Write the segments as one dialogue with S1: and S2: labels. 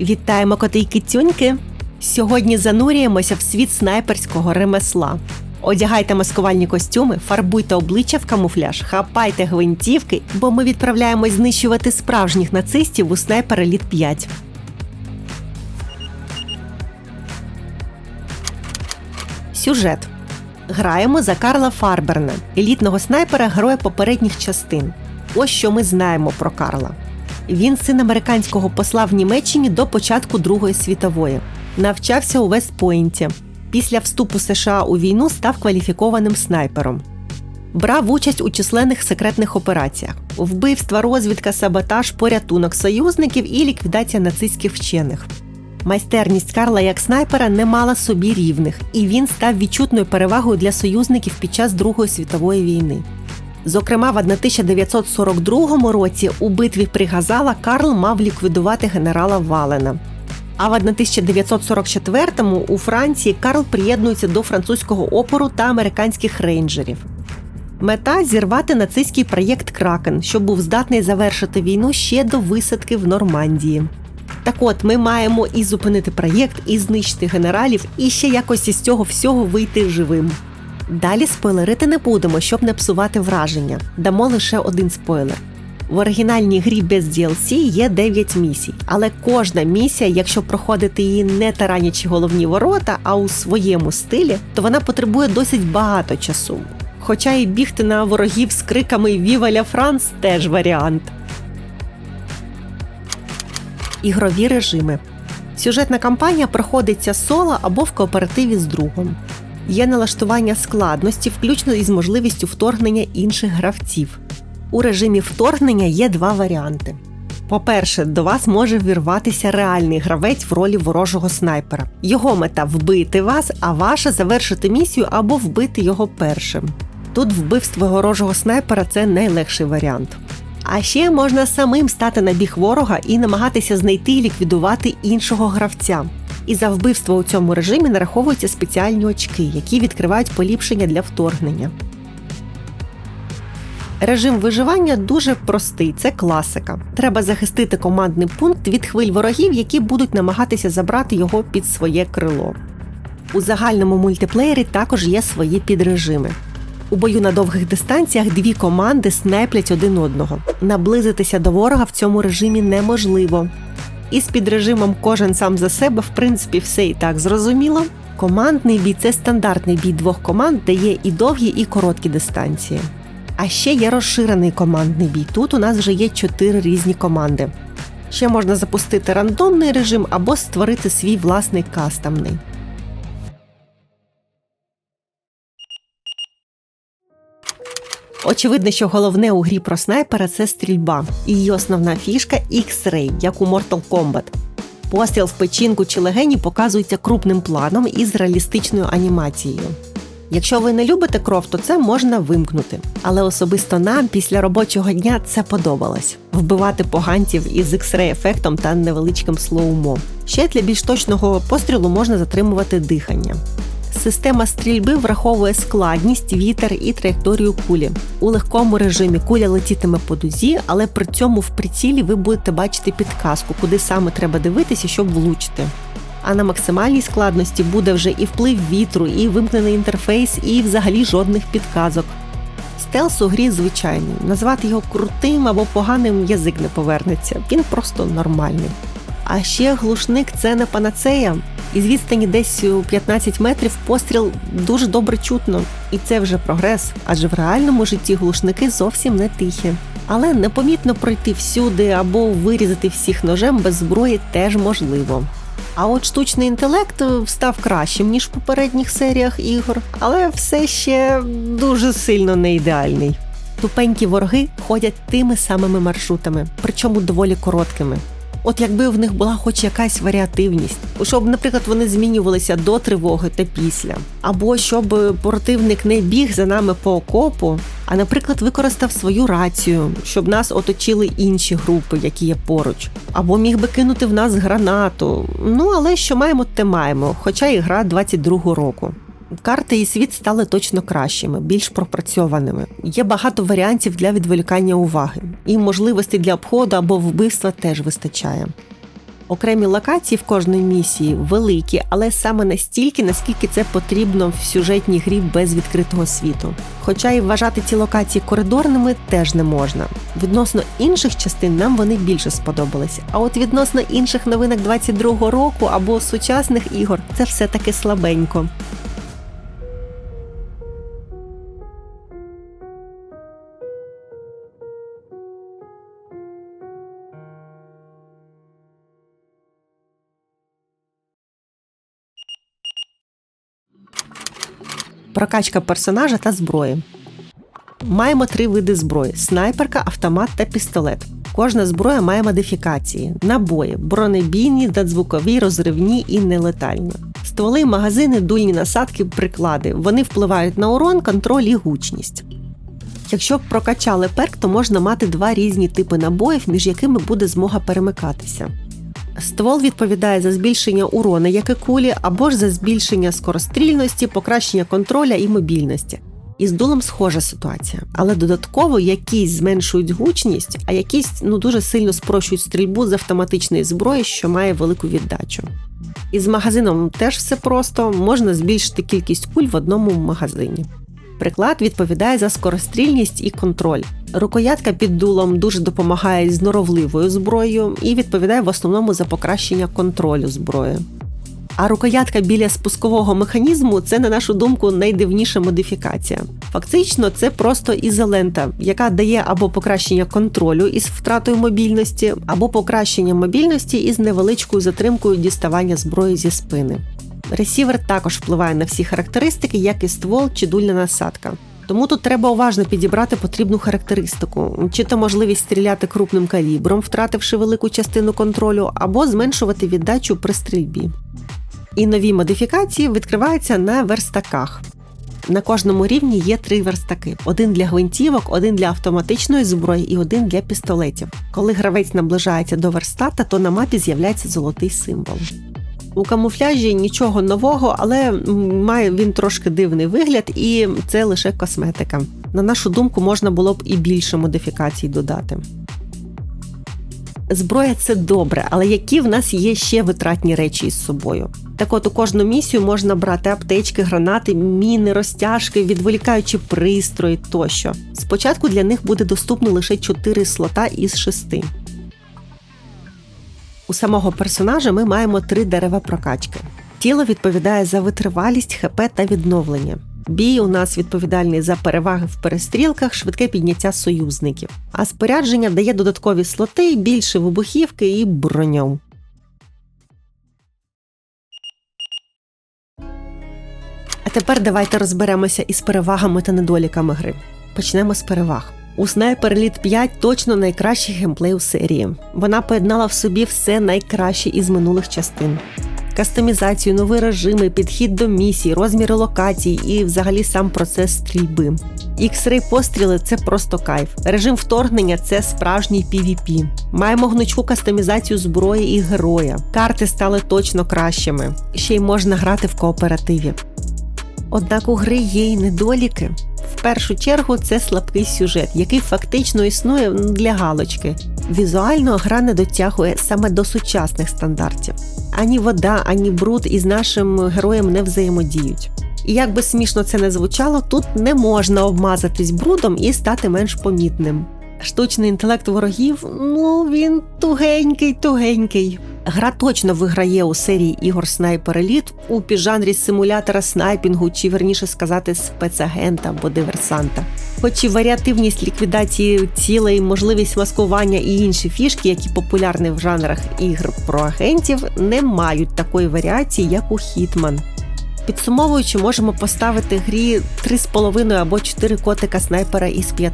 S1: Вітаємо коти й кицюньки! Сьогодні занурюємося в світ снайперського ремесла. Одягайте маскувальні костюми, фарбуйте обличчя в камуфляж, хапайте гвинтівки, бо ми відправляємось знищувати справжніх нацистів у снайпер Еліт 5. Сюжет. Граємо за Карла Фарберна, елітного снайпера героя попередніх частин. Ось що ми знаємо про Карла. Він син американського посла в Німеччині до початку Другої світової. Навчався у Вестпойнті. Після вступу США у війну став кваліфікованим снайпером. Брав участь у численних секретних операціях: вбивства, розвідка, саботаж, порятунок союзників і ліквідація нацистських вчених. Майстерність Карла як снайпера не мала собі рівних, і він став відчутною перевагою для союзників під час Другої світової війни. Зокрема, в 1942 році у битві при Газала Карл мав ліквідувати генерала Валена. А в 1944-му у Франції Карл приєднується до французького опору та американських рейнджерів. Мета зірвати нацистський проєкт Кракен, що був здатний завершити війну ще до висадки в Нормандії. Так от ми маємо і зупинити проєкт, і знищити генералів, і ще якось із цього всього вийти живим. Далі спойлерити не будемо, щоб не псувати враження. Дамо лише один спойлер. В оригінальній грі без DLC є 9 місій, але кожна місія, якщо проходити її не таранячи головні ворота, а у своєму стилі, то вона потребує досить багато часу. Хоча і бігти на ворогів з криками Віва ля Франс теж варіант. Ігрові режими. Сюжетна кампанія проходиться соло або в кооперативі з другом. Є налаштування складності, включно із можливістю вторгнення інших гравців. У режимі вторгнення є два варіанти. По-перше, до вас може вірватися реальний гравець в ролі ворожого снайпера. Його мета вбити вас, а ваша завершити місію або вбити його першим. Тут вбивство ворожого снайпера це найлегший варіант. А ще можна самим стати на біг ворога і намагатися знайти і ліквідувати іншого гравця. І за вбивство у цьому режимі нараховуються спеціальні очки, які відкривають поліпшення для вторгнення. Режим виживання дуже простий, це класика. Треба захистити командний пункт від хвиль ворогів, які будуть намагатися забрати його під своє крило. У загальному мультиплеєрі також є свої підрежими. У бою на довгих дистанціях дві команди снайплять один одного. Наблизитися до ворога в цьому режимі неможливо. І з підрежимом кожен сам за себе, в принципі, все і так зрозуміло. Командний бій це стандартний бій двох команд, де є і довгі, і короткі дистанції. А ще є розширений командний бій. Тут у нас вже є чотири різні команди. Ще можна запустити рандомний режим або створити свій власний кастомний. Очевидно, що головне у грі про снайпера це стрільба. І її основна фішка X-Ray, як у Mortal Kombat. Постріл в печінку чи легені показується крупним планом із реалістичною анімацією. Якщо ви не любите кров, то це можна вимкнути. Але особисто нам після робочого дня це подобалось вбивати поганців із X-ray ефектом та невеличким слоумо. Ще для більш точного пострілу можна затримувати дихання. Система стрільби враховує складність, вітер і траєкторію кулі. У легкому режимі куля летітиме по дузі, але при цьому в прицілі ви будете бачити підказку, куди саме треба дивитися, щоб влучити. А на максимальній складності буде вже і вплив вітру, і вимкнений інтерфейс, і взагалі жодних підказок. Стелс у грі звичайний. Назвати його крутим або поганим язик не повернеться. Він просто нормальний. А ще глушник це не панацея. Із відстані десь у 15 метрів постріл дуже добре чутно. І це вже прогрес, адже в реальному житті глушники зовсім не тихі. Але непомітно пройти всюди або вирізати всіх ножем без зброї теж можливо. А от штучний інтелект став кращим, ніж в попередніх серіях ігор, але все ще дуже сильно не ідеальний. Тупенькі ворги ходять тими самими маршрутами, причому доволі короткими. От якби в них була хоч якась варіативність, щоб, наприклад, вони змінювалися до тривоги та після, або щоб противник не біг за нами по окопу, а, наприклад, використав свою рацію, щоб нас оточили інші групи, які є поруч, або міг би кинути в нас гранату. Ну але що маємо, те маємо, хоча і гра 22-го року. Карти і світ стали точно кращими, більш пропрацьованими. Є багато варіантів для відволікання уваги, і можливостей для обходу або вбивства теж вистачає. Окремі локації в кожній місії великі, але саме настільки, наскільки це потрібно в сюжетній грі без відкритого світу. Хоча і вважати ці локації коридорними теж не можна. Відносно інших частин нам вони більше сподобалися. А от відносно інших новинок 22-го року або сучасних ігор це все таки слабенько. Прокачка персонажа та зброї. Маємо три види зброї: снайперка, автомат та пістолет. Кожна зброя має модифікації: набої, бронебійні, надзвукові, розривні і нелетальні. Стволи, магазини, дульні насадки, приклади. Вони впливають на урон, контроль і гучність. Якщо прокачали перк, то можна мати два різні типи набоїв, між якими буде змога перемикатися. Ствол відповідає за збільшення урона, як і кулі, або ж за збільшення скорострільності, покращення контроля і мобільності. Із дулом схожа ситуація, але додатково якісь зменшують гучність, а якісь ну дуже сильно спрощують стрільбу з автоматичної зброї, що має велику віддачу. Із магазином теж все просто можна збільшити кількість куль в одному магазині. Приклад відповідає за скорострільність і контроль. Рукоятка під дулом дуже допомагає з норовливою зброєю і відповідає в основному за покращення контролю зброї. А рукоятка біля спускового механізму це, на нашу думку, найдивніша модифікація. Фактично, це просто ізолента, яка дає або покращення контролю із втратою мобільності, або покращення мобільності із невеличкою затримкою діставання зброї зі спини. Ресівер також впливає на всі характеристики, як і ствол чи дульна насадка. Тому тут треба уважно підібрати потрібну характеристику, чи то можливість стріляти крупним калібром, втративши велику частину контролю, або зменшувати віддачу при стрільбі. І нові модифікації відкриваються на верстаках. На кожному рівні є три верстаки: один для гвинтівок, один для автоматичної зброї і один для пістолетів. Коли гравець наближається до верстата, то на мапі з'являється золотий символ. У камуфляжі нічого нового, але має він трошки дивний вигляд, і це лише косметика. На нашу думку, можна було б і більше модифікацій додати. Зброя це добре, але які в нас є ще витратні речі із собою? Так от у кожну місію можна брати аптечки, гранати, міни, розтяжки, відволікаючи пристрої тощо. Спочатку для них буде доступно лише 4 слота із 6. У самого персонажа ми маємо три дерева прокачки. Тіло відповідає за витривалість, ХП та відновлення. Бій у нас відповідальний за переваги в перестрілках, швидке підняття союзників. А спорядження дає додаткові слоти, більше вибухівки і броню. А тепер давайте розберемося із перевагами та недоліками гри. Почнемо з переваг. У Elite 5 точно найкращий геймплей у серії. Вона поєднала в собі все найкраще із минулих частин. Кастомізацію, нові режими, підхід до місій, розміри локацій і взагалі сам процес стрільби. X-Ray постріли це просто кайф. Режим вторгнення це справжній PvP. Маємо гнучку кастомізацію зброї і героя. Карти стали точно кращими. Ще й можна грати в кооперативі. Однак у гри є й недоліки. Першу чергу це слабкий сюжет, який фактично існує для галочки. Візуально гра не дотягує саме до сучасних стандартів. Ані вода, ані бруд із нашим героєм не взаємодіють. І як би смішно це не звучало, тут не можна обмазатись брудом і стати менш помітним. Штучний інтелект ворогів, ну він тугенький-тугенький. Гра точно виграє у серії ігор Sniper Elite у піджанрі симулятора снайпінгу, чи верніше сказати, спецагента або диверсанта. Хоч і варіативність ліквідації цілей, можливість маскування і інші фішки, які популярні в жанрах ігр про агентів, не мають такої варіації, як у Hitman. Підсумовуючи, можемо поставити грі 3,5 або 4 котика снайпера із 5.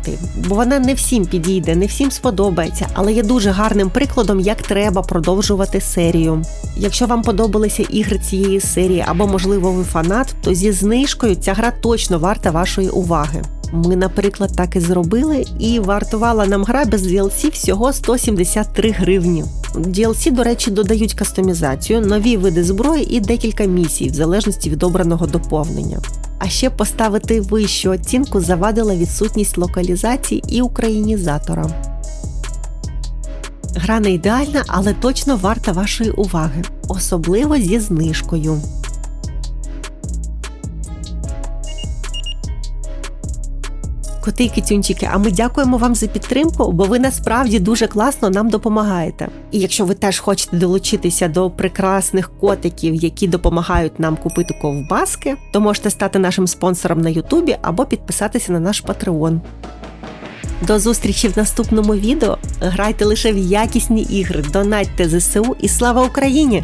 S1: Бо вона не всім підійде, не всім сподобається, але є дуже гарним прикладом, як треба продовжувати серію. Якщо вам подобалися ігри цієї серії або, можливо, ви фанат, то зі знижкою ця гра точно варта вашої уваги. Ми, наприклад, так і зробили, і вартувала нам гра без DLC всього 173 гривні. DLC, до речі, додають кастомізацію, нові види зброї і декілька місій, в залежності від обраного доповнення. А ще поставити вищу оцінку завадила відсутність локалізації і українізатора. Гра не ідеальна, але точно варта вашої уваги, особливо зі знижкою. Коти й кицюнчики, а ми дякуємо вам за підтримку, бо ви насправді дуже класно нам допомагаєте. І якщо ви теж хочете долучитися до прекрасних котиків, які допомагають нам купити ковбаски, то можете стати нашим спонсором на Ютубі або підписатися на наш Patreon. До зустрічі в наступному відео. Грайте лише в якісні ігри, донатьте ЗСУ і слава Україні!